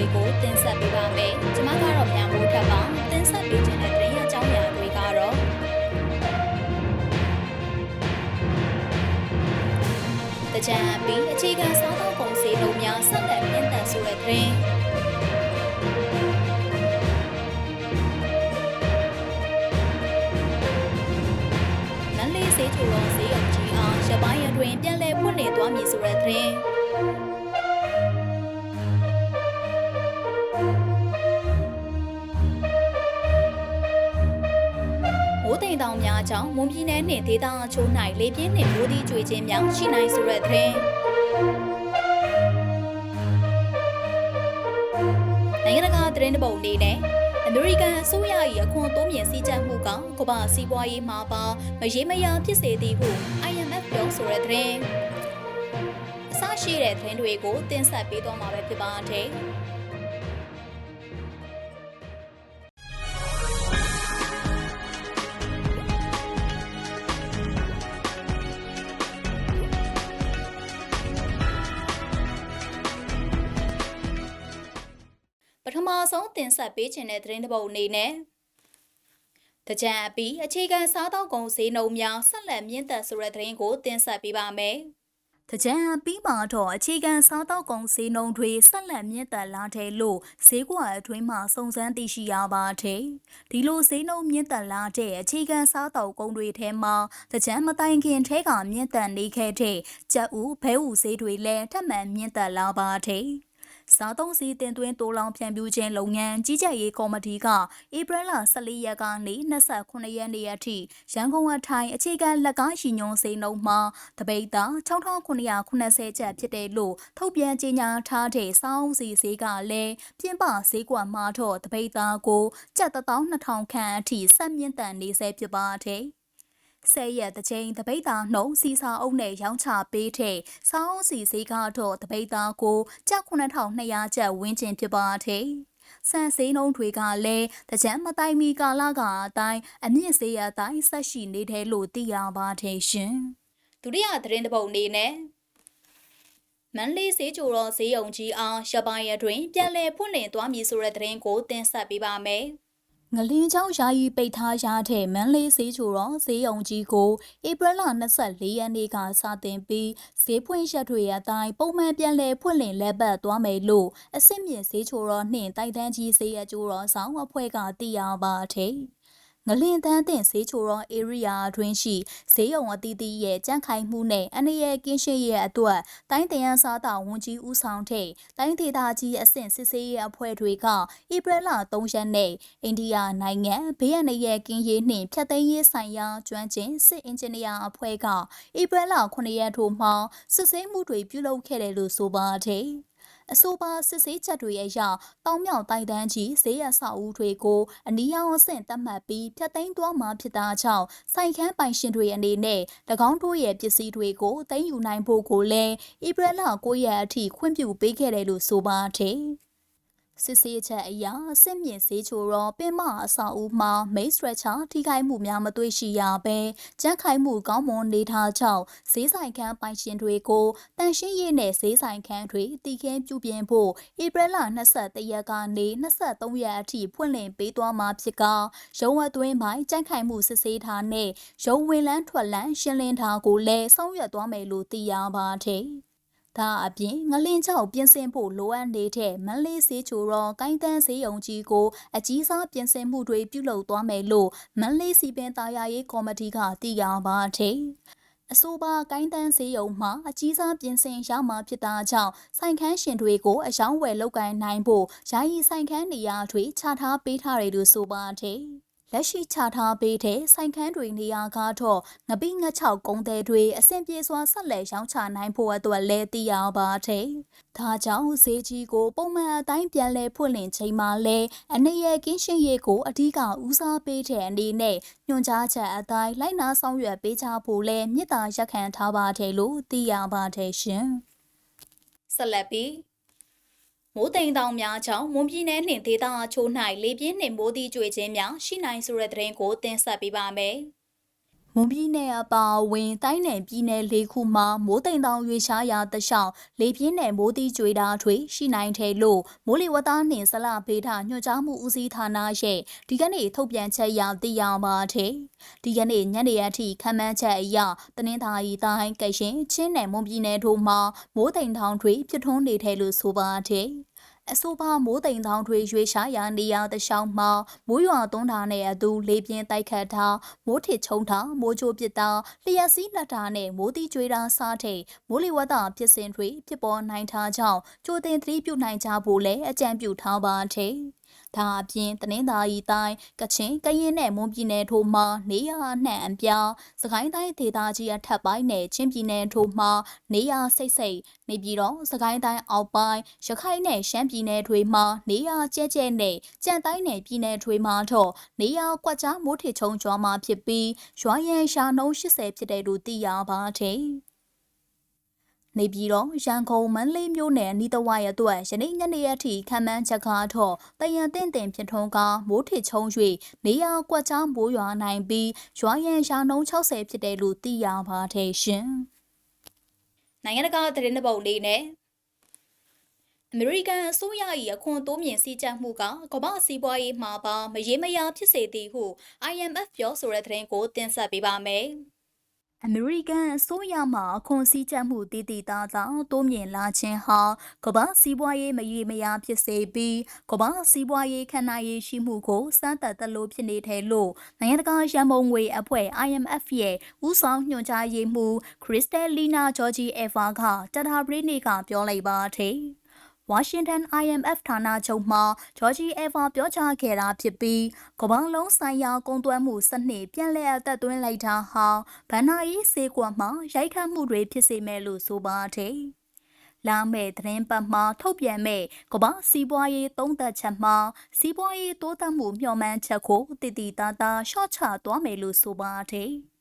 တွေကိုတင်ဆက်ပေးပါမယ်။ကျွန်မကတော့မြန်မိုးထက်ပါတင်ဆက်ပေးခြင်းတဲ့သတင်းအကြောင်းအရာတွေကတော့တကြံပြီးအခြေခံစားသောက်ကုန်စည်လုံးများဆက်လက်မြင့်တက်ဆိုတဲ့သတင်း တိမ်တောင်များကြောင့်မွန်ပြည်နယ်နှင့်ဒေသအချို့၌လေပြင်းနှင့်မိုးသီးကြွေခြင်းများရှိနိုင်ဆိုတဲ့သတင်းနိုင်ငံတကာသတင်းတစ်ပုဒ်အနေနဲ့အမေရိကန်အစိုးရ၏အခွန်တိုးမြင့်စည်းကြပ်မှုကကမ္ဘာစီးပွားရေးမှာပါမရေမရာဖြစ်စေသည်ဟု IMF ပြောဆိုတဲ့သတင်းအစရှိတဲ့သတင်းတွေကိုတင်ဆက်ပေးသွားမှာပဲဖြစ်ပါတယ်။ မဆုံးတင်ဆက်ပေးခြင်းတဲ့သတင်းတစ်ပုဒ်အနေနဲ့တကြံအပြီးအခြေခံစားသောက်ကုန်ဈေးနှုန်းများဆက်လက်မြင့်တက်ဆိုတဲ့သတင်းကိုတင်ဆက်ပေးပါမယ်။တကြံအပြီးမှာတော့အခြေခံစားသောက်ကုန်ဈေးနှုန်းတွေဆက်လက်မြင့်တက်လာတယ်လို့ဈေးကွက်အတွင်းမှာစုံစမ်းသိရှိရပါတယ်။ဒီလိုဈေးနှုန်းမြင့်တက်လာတဲ့အခြေခံစားသောက်ကုန်တွေထဲမှာတကြံမတိုင်ခင်ထဲကမြင့်တက်နေခဲ့တဲ့ကြက်ဥဘဲဥဈေးတွေလည်းထပ်မံမြင့်တက်လာပါတယ်။ စားသုံးစီတင်သွင်းတိုးလောင်ဖြန့်ဖြူးခြင်းလုပ်ငန်းကြီးကြပ်ရေးကော်မတီကဧပြီလ14ရက်ကနေ29ရက်နေ့အထိရန်ကုန်အထိုင်အခြေခံလက်ကားရှင်ညွန်စိန်နှုန်းမှာတပိတ်တာ6980ကျပ်ဖြစ်တယ်လို့ထုတ်ပြန်ကြေညာထားတဲ့စောင်းစီဈေးကလည်းပြင်းပဈေးကွက်မှာတော့တပိတ်တာကိုကျပ်12000ခန့်အထိဆက်မြင့်တန်နေဆဲဖြစ်ပါတယ်။ ဆဲရက်တစ်ချိန်တပိတ်တာနှုံစီစာအုပ်နဲ့ရောင်းချပေးတဲ့စောင်းစီဈေးကတော့တပိတ်တာကိုကျပ်9200ကျပ်ဝန်းကျင်ဖြစ်ပါတယ်။ဆန်စည်းနှုံးတွေကလည်းတကြမ်းမတိုင်မီကာလကအတိုင်းအမြင့်စေးရအတိုင်းဆက်ရှိနေတယ်လို့သိရပါတယ်ရှင်။ဒုတိယသတင်းတစ်ပုဒ်အနေနဲ့မန်လေးစေးကြိုတော်ဈေးရုံကြီးအားရပိုင်းရတွင် ပြန်လည်ဖွင့်လှစ်သွားမည်ဆိုတဲ့သတင်းကိုတင်ဆက်ပေးပါမယ်။ ငလင်းချောင်းယာယီပိတ်ထားရတဲ့မန်လေးဈေးချိုတော်ဈေးရုံကြီးကိုဧပြီလ24ရက်နေ့ကစတင်ပြီးဈေးဖွင့်ရက်တွေအတိုင်းပုံမှန်ပြန်လည်ဖွင့်လှစ်လက်ပတ်သွားမယ်လို့အစစ်မြင့်ဈေးချိုတော်နှင့်တိုက်တန်းကြီးဈေးအကျိုးတော်ဆောင်အဖွဲ့ကသိရပါတယ်။ ငလင်တန်းတင်ဈေးချိုတော် area အတွင်းရှိဈေးရုံအသီးသီးရဲ့ကြန့်ခိုင်မှုနဲ့အနေရကင်းရှင်းရဲ့အတွက်တိုင်းတရန်စားတာဝန်ကြီးဦးဆောင်တဲ့တိုင်းဒေသကြီးအဆင့်စစ်ဆေးရေးအဖွဲ့တွေကဧပြီလ3ရက်နေ့အိန္ဒိယနိုင်ငံဘေးရန်ရဲ့ကင်းရေးနှင့်ဖြတ်သိမ်းရေးဆိုင်ရာကျွမ်းကျင်စစ်အင်ဂျင်နီယာအဖွဲ့ကဧပြီလ9ရက်ထို့မှစစ်ဆေးမှုတွေပြုလုပ်ခဲ့တယ်လို့ဆိုပါတယ်။ အဆိုပါစစ်ဆေးချက်တွေအရတောင်မြောက်တိုက်တန်းကြီးဈေးရဆောက်ဦးတွေကိုအနီရောင်အဆင့်သတ်မှတ်ပြီးဖျက်သိမ်းသွားမှာဖြစ်တာကြောင့်စိုက်ခန်းပိုင်ရှင်တွေအနေနဲ့၎င်းတို့ရဲ့ပစ္စည်းတွေကိုသိမ်းယူနိုင်ဖို့ကိုလည်းဧပြီလ9ရက်အထိခွင့်ပြုပေးခဲ့တယ်လို့ဆိုပါတယ်။ စစ်ဆေးချက်အရစစ်မြင့်ဈေးချိုရောပင်မအဆောက်အဦမှာမိတ်စထရက်ချာထိခိုက်မှုများမတွေ့ရှိရဘဲကြမ်းခိုင်မှုကောင်းမွန်နေထားကြောင်းဈေးဆိုင်ခန်းပိုင်ရှင်တွေကိုတန်ရှင်းရေးနဲ့ဈေးဆိုင်ခန်းတွေတည်ခင်းပြုပြင်ဖို့ဧပြီလ23ရက်ကနေ23ရက်အထိဖွင့်လှစ်ပေးသွားမှာဖြစ်ကရုံးဝသွင်းပိုင်းကြမ်းခိုင်မှုစစ်ဆေးထားနဲ့ရုံးဝင်လန်းထွက်လန်းရှင်းလင်းထားကိုလည်းဆောင်ရွက်သွားမယ်လို့သိရပါတယ်။ ဒါအပြင်ငလင်းချောက်ပြင်ဆင်ဖို့လိုအပ်နေတဲ့မန်လေးစေးချိုရောကိုင်းတန်းစေးရုံကြီးကိုအကြီးစားပြင်ဆင်မှုတွေပြုလုပ်သွားမယ်လို့မန်လေးစီပင်သားယာရေးကော်မတီကသိရပါတယ်။အဆိုပါကိုင်းတန်းစေးရုံမှာအကြီးစားပြင်ဆင်ရမှာဖြစ်တာကြောင့်ဆိုင်ခန်းရှင်တွေကိုအယောင်းဝယ်လုပ်ကိုင်နိုင်ဖို့ယာယီဆိုင်ခန်းနေရာတွေချထားပေးထားတယ်လို့ဆိုပါတယ်။ လက်ရှိချထားပေးတဲ့ဆိုင်ခန်းတွေနေရာကတော့ငပိငချောက်ကုန်းတဲ့တွေအဆင်ပြေစွာဆက်လက်ရောင်းချနိုင်ဖို့အတွက်လည်းသိရပါတယ်။ဒါကြောင့်ဈေးကြီးကိုပုံမှန်အတိုင်းပြန်လည်ဖွင့်လှစ်ချိန်မှာလည်းအနေရကင်းရှင်းရေးကိုအဓိကဦးစားပေးတဲ့အနေနဲ့ညွှန်ကြားချက်အတိုင်းလိုက်နာဆောင်ရွက်ပေးကြဖို့လည်းမြစ်တာရက်ခံထားပါတယ်လို့သိရပါတယ်ရှင်။ဆက်လက်ပြီး မိုးတိမ်တောင်များကြောင့်မွန်ပြည်နယ်နှင့်ဒေသအချို့၌လေပြင်းနှင့်မိုးသီးကြွေခြင်းများရှိနိုင်ဆိုတဲ့သတင်းကိုတင်ဆက်ပေးပါမယ်။ မွန်ပြည်နယ်အပါအဝင်တိုင်းနယ်ပြည်နယ်လေးခုမှာမိုးတိမ်တောင်ရွေရှားရာတလျှောက်လေပြင်းနဲ့မိုးသီးကြွေတာထွေရှိနိုင်တယ်လို့မိုးလေဝသနှင့်ဇလဗေဒညွှန်ကြားမှုဦးစီးဌာနရဲ့ဒီကနေ့ထုတ်ပြန်ချက်အရသိရပါတယ်။ဒီကနေ့ညနေအထိခန့်မှန်းချက်အရတနင်္သာရီတိုင်းကရင်ချင်းနယ်မွန်ပြည်နယ်တို့မှာမိုးတိမ်တောင်ထွေပြထွန်းနေတယ်လို့ဆိုပါတယ်။ အဆိုပါမိုးတိမ်တောင်တွေရွေရှားရာနေရာတလျှောက်မှာမိုးရွာသွန်းတာနဲ့အတူလေပြင်းတိုက်ခတ်တာမိုးထစ်ချုံတာမိုးချိုးပစ်တာလျှက်စီးလက်တာနဲ့မိုးတိကျွေးတာစားတဲ့မိုးလေဝသဖြစ်စဉ်တွေဖြစ်ပေါ်နိုင်တာကြောင့်ကြိုတင်သတိပြုနိုင်ကြဖို့လည်းအကြံပြုထားပါတယ်။ ဒါအပြင်တနင်္သာရီတိုင်းကချင်ကရင်နဲ့မွန်ပြည်နယ်ထို့မှာနေရနှံ့အပြားစကိုင်းတိုင်းဒေသကြီးအထက်ပိုင်းနဲ့ချင်းပြည်နယ်ထို့မှာနေရစိတ်စိတ်နေပြည်တော်စကိုင်းတိုင်းအောက်ပိုင်းရခိုင်နဲ့ရှမ်းပြည်နယ်တွေမှာနေရကျဲကျဲနဲ့ကြံတိုင်းနယ်ပြည်နယ်တွေမှာတော့နေရကွက်ကြားမိုးထချုံကျွာမှာဖြစ်ပြီးရွာရန်ရှာနှုံး80ဖြစ်တယ်လို့သိရပါတယ်။ နေပြည်တော်ရန်ကုန်မန္တလေးမြို့နယ်နီးတဝိုက်အတွက်ယနေ့ညနေအထိခံမှန်းချက်ကတော့တယံတင့်တင်ဖြစ်ထွန်းကမိုးထစ်ချုံ၍နေရာကွက်ချောင်းမိုးရွာနိုင်ပြီးရွာရန်ရာနှုန်း60ဖြစ်တယ်လို့သိရပါတယ်ရှင်။နိုင်ငံတကာသတင်းတပုတ်လေးနဲ့အမေရိကန်အစိုးရ၏အခွန်တိုးမြင့်စည်းကြပ်မှုကကမ္ဘာစီးပွားရေးမှာပါမရေမရာဖြစ်စေသည်ဟု IMF ပြောဆိုတဲ့သတင်းကိုတင်ဆက်ပေးပါမယ်။ အမေရိကန်အစိုးရမှအခွန်စည်းကြပ်မှုတည်တည်သားသာတိုးမြင့်လာခြင်းဟာကမ္ဘာစီးပွားရေးမရေမရာဖြစ်စေပြီးကမ္ဘာစီးပွားရေးခန္ဓာရေးရှိမှုကိုစမ်းသပ်သလိုဖြစ်နေတယ်လို့နိုင်ငံတကာရန်ပုံငွေအဖွဲ့ IMF ရဲ့ဦးဆောင်ညွှန်ကြားရေးမှူးခရစ္စတယ်လီနာဂျော်ဂျီအက်ဗာကတတာပရိနေကပြောလိုက်ပါတယ်။ ဝါရှင်တန် IMF ဌာနချုပ်မှဂျော်ဂျီအက်ဗာပြောကြားခဲ့တာဖြစ်ပြီးကမ္ဘာလုံးဆိုင်ရာကုန်သွယ်မှုစနစ်ပြန်လည်အသက်သွင်းလိုက်တာဟာဗန်နာရေးစေကွက်မှရိုက်ခတ်မှုတွေဖြစ်စေမယ်လို့ဆိုပါတယ်။လာမယ့်သတင်းပတ်မှာထုတ်ပြန်မဲ့ကမ္ဘာစီးပွားရေးသုံးသက်ချက်မှာစီးပွားရေးတိုးတက်မှုမျှော်မှန်းချက်ကိုတည်တည်သားသားရှော့ချသွားမယ်လို့ဆိုပါတယ်။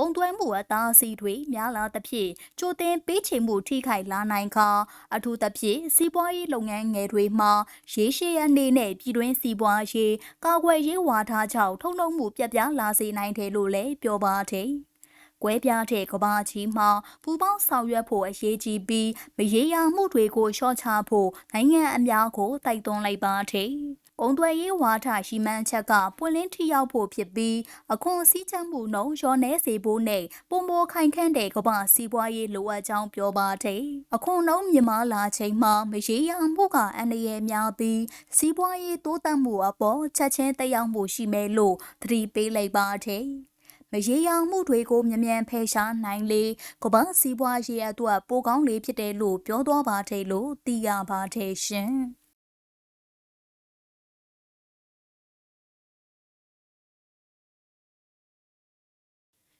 ကုန်သွယ်မှုအသားအစီတွေများလာသဖြင့်ကြိုတင်ပေးချေမှုထိခိုက်လာနိုင်ခါအထူးသဖြင့်စီးပွားရေးလုပ်ငန်းငယ်တွေမှာရေရှည်အနေနဲ့ပြည်တွင်းစီးပွားရေးကာကွယ်ရေးဝါဒကြောင့်ထုတ်လုပ်မှုပြက်ပြားလာစေနိုင်တယ်လို့လည်းပြောပါတယ်။ကွဲပြားတဲ့ကဘာကြီးမှာပူပေါင်းဆောင်ရွက်ဖို့အရေးကြီးပြီးမရေရာမှုတွေကိုလျှော့ချဖို့နိုင်ငံအများကိုတိုက်တွန်းလိုက်ပါတယ်။။ ပုံသွယ်ရေးဝါဒရှိမှန်းချက်ကပွင့်လင်းထိရောက်ဖို့ဖြစ်ပြီးအခွန်စည်းချမ်းမှုနှုန်းလျော့နှဲစေဖို့နဲ့ပုံမိုခိုင်ခန့်တဲ့ကမ္ဘာစီးပွားရေးလိုအပ်ကြောင်းပြောပါတယ်။အခွန်နှုန်းမြမာလာချိန်မှာမရေရမှုကအန္တရာယ်များပြီးစီးပွားရေးတိုးတက်မှုအပေါ်ချက်ချင်းတက်ရောက်မှုရှိမယ်လို့သတိပေးလိုက်ပါတယ်။မရေရောင်မှုတွေကိုမြ мян ဖယ်ရှားနိုင်လေကမ္ဘာစီးပွားရေးအတွက်ပိုကောင်းလေဖြစ်တယ်လို့ပြောသွားပါတယ်လို့သိရပါတယ်ရှင်။